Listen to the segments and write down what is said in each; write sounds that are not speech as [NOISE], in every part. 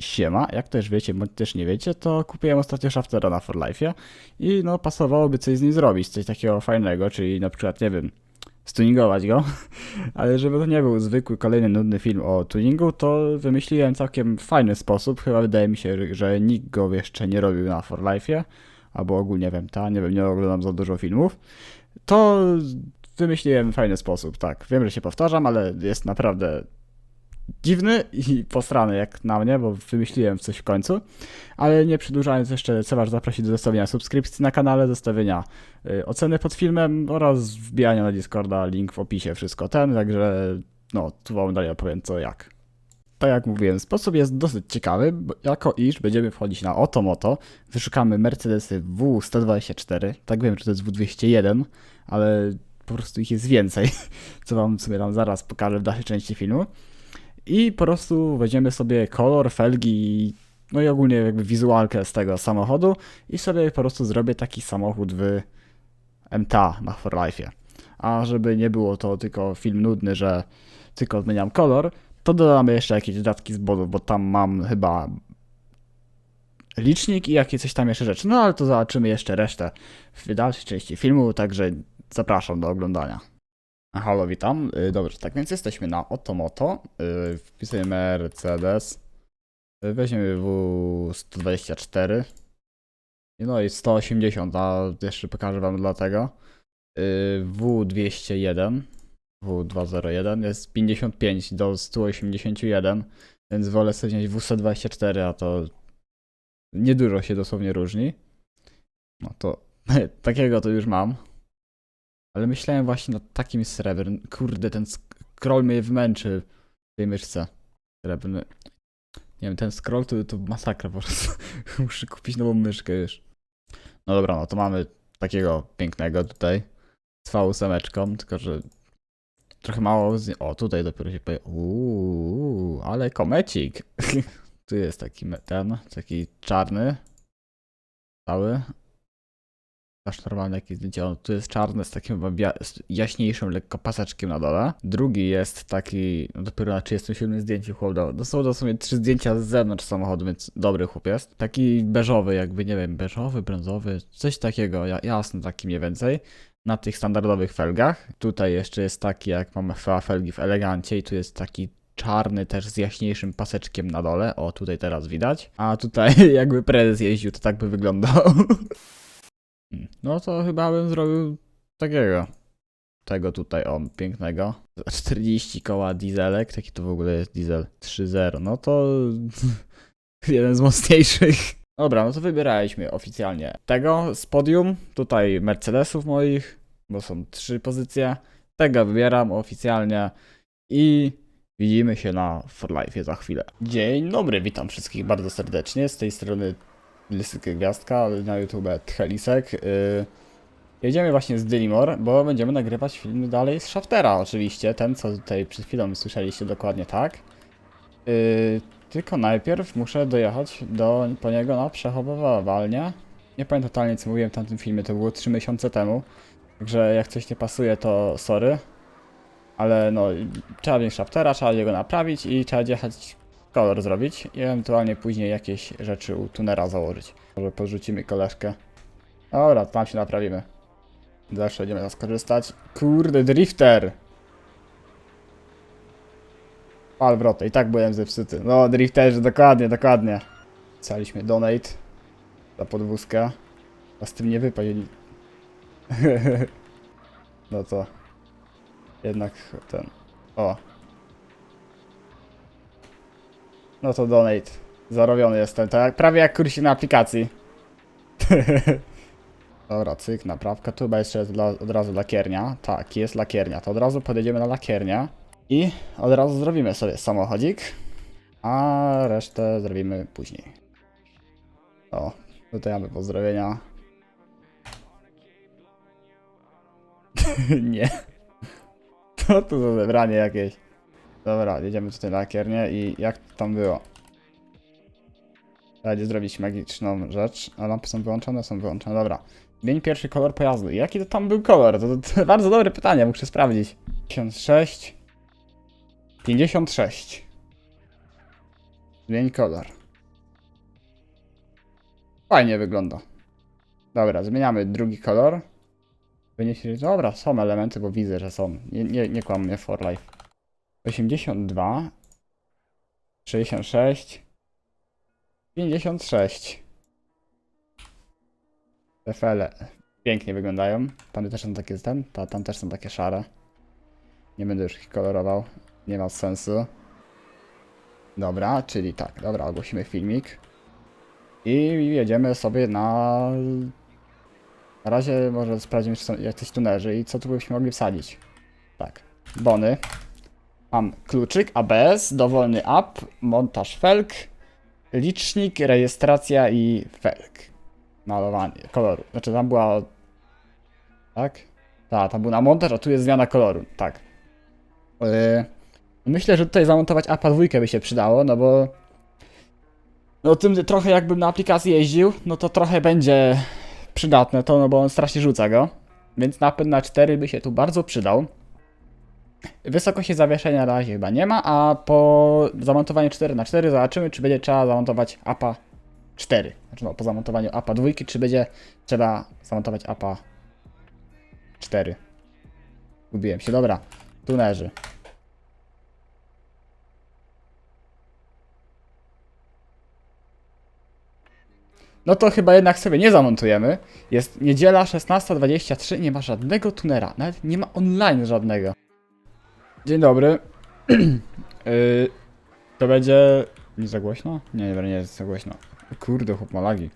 Siema, jak też wiecie, bądź też nie wiecie, to kupiłem ostatnio Shaftera na For Life'ie i no pasowałoby coś z nim zrobić, coś takiego fajnego, czyli na przykład, nie wiem, stuningować go, [LAUGHS] ale żeby to nie był zwykły, kolejny nudny film o tuningu, to wymyśliłem całkiem fajny sposób, chyba wydaje mi się, że- nikt go jeszcze nie robił na For Life'ie, albo ogólnie wiem, ta, nie wiem, nie oglądam za dużo filmów, to wymyśliłem fajny sposób, tak, wiem, że się powtarzam, ale jest naprawdę dziwny i posrany jak na mnie, bo wymyśliłem coś w końcu. Ale nie przedłużając jeszcze, chcę Was zaprosić do zostawienia subskrypcji na kanale, zostawienia y, oceny pod filmem oraz wbijania na Discorda, link w opisie, wszystko ten, także no, tu Wam dalej opowiem co jak. Tak jak mówiłem, sposób jest dosyć ciekawy, jako iż będziemy wchodzić na Otomoto, wyszukamy Mercedesy W124, tak wiem, że to jest W201, ale po prostu ich jest więcej, [LAUGHS] co Wam sobie tam zaraz pokażę w dalszej części filmu. I po prostu weźmiemy sobie kolor, felgi, no i ogólnie jakby wizualkę z tego samochodu i sobie po prostu zrobię taki samochód w MTA na For Life'ie. A żeby nie było to tylko film nudny, że tylko zmieniam kolor, to dodamy jeszcze jakieś dodatki z bodów, bo tam mam chyba licznik i jakieś coś tam jeszcze rzeczy. No ale to zobaczymy jeszcze resztę w dalszej części filmu, także zapraszam do oglądania. Halo, witam. Y, Dobrze, tak więc jesteśmy na Otomoto. Y, Wpisujemy Mercedes. Y, Weźmiemy W124. I No i 180, a jeszcze pokażę wam dlatego. Y, W201. W201 jest 55 do 181, więc wolę sobie wziąć W124, a to niedużo się dosłownie różni. No to [LAUGHS] takiego to już mam. Ale myślałem właśnie nad takim srebrnym. Kurde, ten scroll mnie wmęczy w tej myszce. Srebrny. Nie wiem, ten scroll to, to masakra po prostu. [LAUGHS] Muszę kupić nową myszkę już. No dobra, no to mamy takiego pięknego tutaj. Z V8, tylko że trochę mało z... O, tutaj dopiero się pojawi. Uuu, ale komecik. [LAUGHS] tu jest taki ten, taki czarny. Cały. Aż normalne jakieś zdjęcie. O, tu jest czarny z takim jaśniejszym lekko paseczkiem na dole. Drugi jest taki, no dopiero na 37 zdjęciu chłop dał. To są dosłownie trzy zdjęcia z zewnątrz samochodu, więc dobry chłop jest. Taki beżowy, jakby nie wiem, beżowy, brązowy, coś takiego, ja, jasny taki mniej więcej. Na tych standardowych felgach. Tutaj jeszcze jest taki, jak mamy FA felgi w elegancie i tu jest taki czarny też z jaśniejszym paseczkiem na dole. O, tutaj teraz widać. A tutaj [LAUGHS] jakby prezes jeździł, to tak by wyglądał. [LAUGHS] No to chyba bym zrobił takiego. Tego tutaj, o, pięknego. Za 40 koła dieselek, taki to w ogóle jest diesel 3.0. No to [LAUGHS] jeden z mocniejszych. Dobra, no to wybieraliśmy oficjalnie tego z podium. Tutaj Mercedesów moich, bo są trzy pozycje. Tego wybieram oficjalnie i widzimy się na For Life za chwilę. Dzień dobry, witam wszystkich bardzo serdecznie. Z tej strony Listyk Gwiazdka, na YouTube Tchelisek. Yy, jedziemy właśnie z Dyllimore, bo będziemy nagrywać film dalej z Shaftera oczywiście, ten co tutaj przed chwilą słyszeliście dokładnie tak. Yy, tylko najpierw muszę dojechać do, po niego na przechowywalnię. Nie pamiętam totalnie co mówiłem w tamtym filmie, to było 3 miesiące temu. Także jak coś nie pasuje to sorry. Ale no, trzeba wziąć Shaftera, trzeba jego naprawić i trzeba jechać kolor zrobić i ewentualnie później jakieś rzeczy u tunera założyć. Może podrzucimy koleżkę. Dobra, tam się naprawimy. Zawsze będziemy nas korzystać. Kurde, drifter! Pal wrotę, i tak byłem zepsuty. No, drifterzy, dokładnie, dokładnie. Pisaliśmy donate za podwózkę. A z tym nie wypaść. [LAUGHS] no to jednak ten. O, No to donate. Zarobiony jestem, tak? Prawie jak kursi na aplikacji. [LAUGHS] Dobra, cyk, naprawka. Tu chyba jeszcze jest dla, od razu lakiernia. Tak, jest lakiernia. To od razu podjedziemy na lakiernię. I od razu zrobimy sobie samochodzik. A resztę zrobimy później. O, tutaj mamy pozdrowienia. [LAUGHS] Nie. [LAUGHS] To za zebranie jakieś? Dobra, jedziemy tutaj na lakiernię i jak tam było? Trzeba zrobić magiczną rzecz. A lampy są wyłączone? Są wyłączone, dobra. Zmień pierwszy kolor pojazdu. Jaki to tam był kolor? To, to, to [LAUGHS] bardzo dobre pytanie, muszę sprawdzić. 56. 56. Zmień kolor. Fajnie wygląda. Dobra, zmieniamy drugi kolor. Wyniesie, dobra, są elementy, bo widzę, że są. Nie, nie, nie kłam mnie for life. 82 66 56 Te fele pięknie wyglądają. Tam też są takie ten, ta, tam też są takie szare. Nie będę już ich kolorował. Nie ma sensu. Dobra, czyli tak, dobra, ogłosimy filmik. I jedziemy sobie na... Na razie może sprawdzimy, czy są jacyś tunerzy i co tu byśmy mogli wsadzić. Tak, bony. Mam kluczyk, ABS, dowolny app, montaż felk, licznik, rejestracja i felk. Malowanie koloru. Znaczy tam była... Tak? Tak, tam był na montaż, a tu jest zmiana koloru. Tak. Yy, myślę, że tutaj zamontować APA dwójkę by się przydało, no bo... No tym trochę jakbym na aplikacji jeździł, no to trochę będzie przydatne to, no bo on strasznie rzuca go. Więc napęd na 4 by się tu bardzo przydał. Wysokości zawieszenia na razie chyba nie ma, a po zamontowaniu 4 na 4 zobaczymy, czy będzie trzeba zamontować APA 4. Znaczy no, po zamontowaniu APA 2, czy będzie trzeba zamontować APA 4. Gubiłem się, dobra. Tunerzy. No to chyba jednak sobie nie zamontujemy. Jest niedziela 16.23, nie ma żadnego tunera, nawet nie ma online żadnego. Dzień dobry. yy, [CLEARS THROAT] to będzie... Nie za głośno? Nie, nie, nie jest za głośno. Kurde, chłop ma lagi.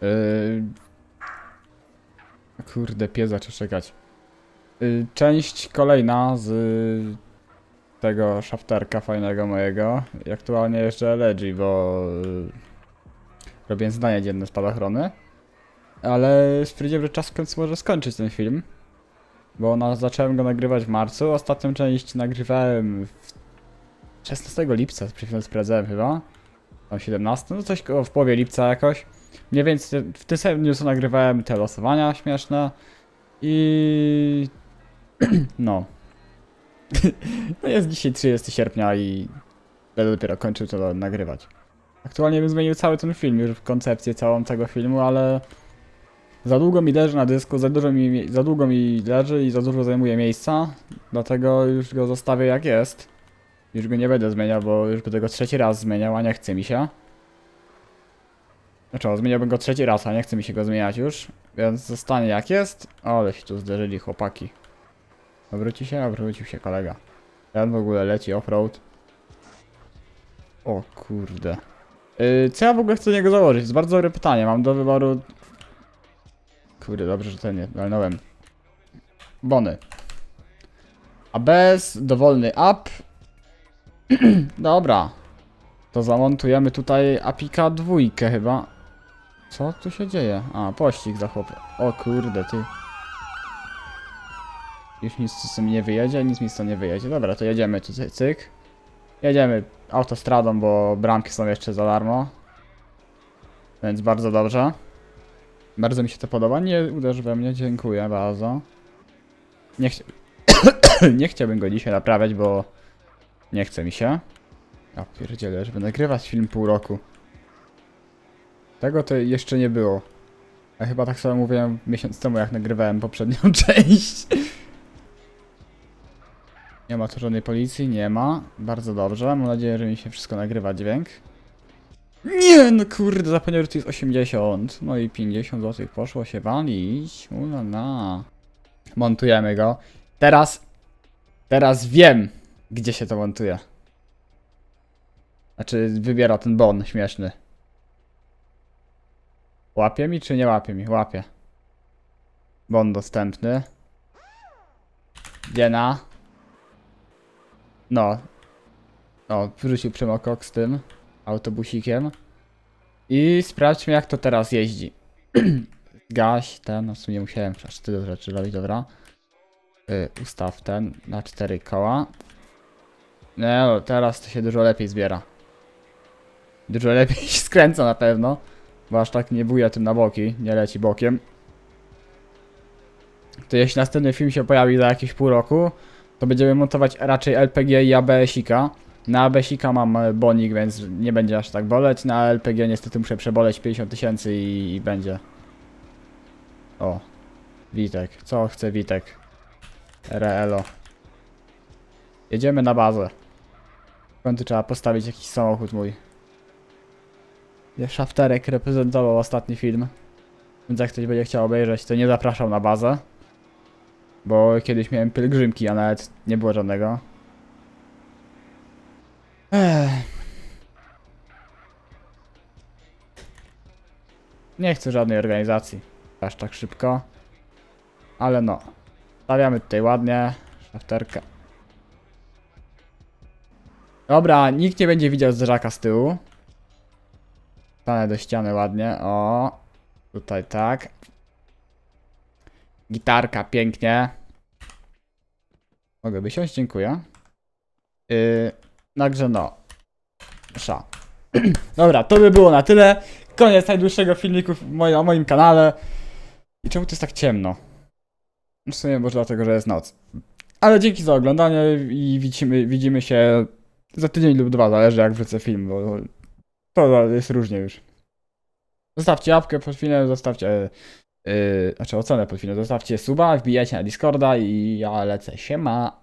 Yy... Kurde, pies zaczął czekać. Yy, część kolejna z tego shafterka fajnego mojego. I aktualnie jeszcze LG, bo robię zdania dzienne spadochrony. Ale stwierdziłem, że czas w końcu może skończyć ten film. Bo na, zacząłem go nagrywać w marcu. Ostatnią część nagrywałem w 16 lipca, przed chwilą sprawdzałem chyba. Tam 17, no coś w połowie lipca jakoś. Mniej więcej w tym samym dniu nagrywałem te losowania śmieszne. I... [CLEARS THROAT] no. [CLEARS THROAT] no jest dzisiaj 30 sierpnia i będę dopiero kończył to nagrywać. Aktualnie bym zmienił cały ten film, już koncepcję całą tego filmu, ale za długo mi leży na dysku, za, dużo mi, za długo mi leży i za dużo zajmuje miejsca, dlatego już go zostawię jak jest. Już go nie będę zmieniał, bo już będę go trzeci raz zmieniał, a nie chce mi się. Znaczy, zmieniałbym go trzeci raz, a nie chce mi się go zmieniać już, więc zostanie jak jest. Ale się tu zderzyli chłopaki. Obróci się? Obrócił się kolega. Ten w ogóle leci offroad. O kurde. Yy, co ja w ogóle chcę do niego założyć? To jest bardzo dobre pytanie. Mam do wyboru Kurde, dobrze, że ten nie walnąłem. Bony. ABS, dowolny app. [CLEARS THROAT] Dobra. To zamontujemy tutaj apika dwójkę chyba. Co tu się dzieje? A, pościg za chłopę. O kurde, ty. Już nic z tym nie wyjedzie, nic mi z tym nie wyjedzie. Dobra, to jedziemy tu, cy- cyk. Jedziemy autostradą, bo bramki są jeszcze za darmo. Więc bardzo dobrze. Bardzo mi się to podoba. Nie uderz we mnie, dziękuję bardzo. Nie, chci... [COUGHS] nie chciałbym go dzisiaj naprawiać, bo nie chce mi się. Ja pierdzielę, żeby nagrywać film pół roku. Tego to jeszcze nie było. Ja chyba tak samo mówiłem miesiąc temu, jak nagrywałem poprzednią [LAUGHS] część. Nie ma tu żadnej policji, nie ma. Bardzo dobrze, mam nadzieję, że mi się wszystko nagrywa dźwięk. Nie, no kurde, zapomniałem, że to jest 80. No i 50 zł poszło się walić. Ulala. Montujemy go. Teraz, teraz wiem, gdzie się to montuje. Znaczy, wybiera ten bon śmieszny. Łapie mi, czy nie łapie mi? Łapie. Bon dostępny. Dziena. No. O, wrzucił przymokok z tym autobusikiem. I sprawdźmy jak to teraz jeździ. [CLEARS THROAT] Gaś ten, no w sumie musiałem aż tyle rzeczy robić, dobra. Y, ustaw ten na cztery koła. No, teraz to się dużo lepiej zbiera. Dużo lepiej [LAUGHS] się skręca na pewno. Bo aż tak nie buja tym na boki, nie leci bokiem. To jeśli następny film się pojawi za jakieś pół roku, to będziemy montować raczej LPG i ABS-ika. Na Besika mam e, bonik, więc nie będzie aż tak boleć. Na LPG niestety muszę przeboleć 50 tysięcy i, i będzie. O. Witek. Co chce Witek? Reelo. Jedziemy na bazę. W końcu trzeba postawić jakiś samochód mój. Szafterek reprezentował ostatni film. Więc jak ktoś będzie chciał obejrzeć, to nie zapraszam na bazę. Bo kiedyś miałem pielgrzymki, a nawet nie było żadnego. Nie chcę żadnej organizacji. Aż tak szybko. Ale no. Stawiamy tutaj ładnie. Szafterkę. Dobra, nikt nie będzie widział zderzaka z tyłu. Stanę do ściany ładnie. O. Tutaj tak. Gitarka pięknie. Mogę wysiąść? Dziękuję. Yy, także no. Sza. [CLEARS THROAT] Dobra, to by było na tyle. Koniec najdłuższego filmiku na moim kanale. I czemu to jest tak ciemno? W sumie może dlatego, że jest noc. Ale dzięki za oglądanie i widzimy, widzimy się za tydzień lub dwa, zależy jak wrócę film, bo to jest różnie już. Zostawcie łapkę pod filmem, zostawcie yy, znaczy ocenę pod filmem, zostawcie suba, wbijajcie na Discorda i ja lecę, siema.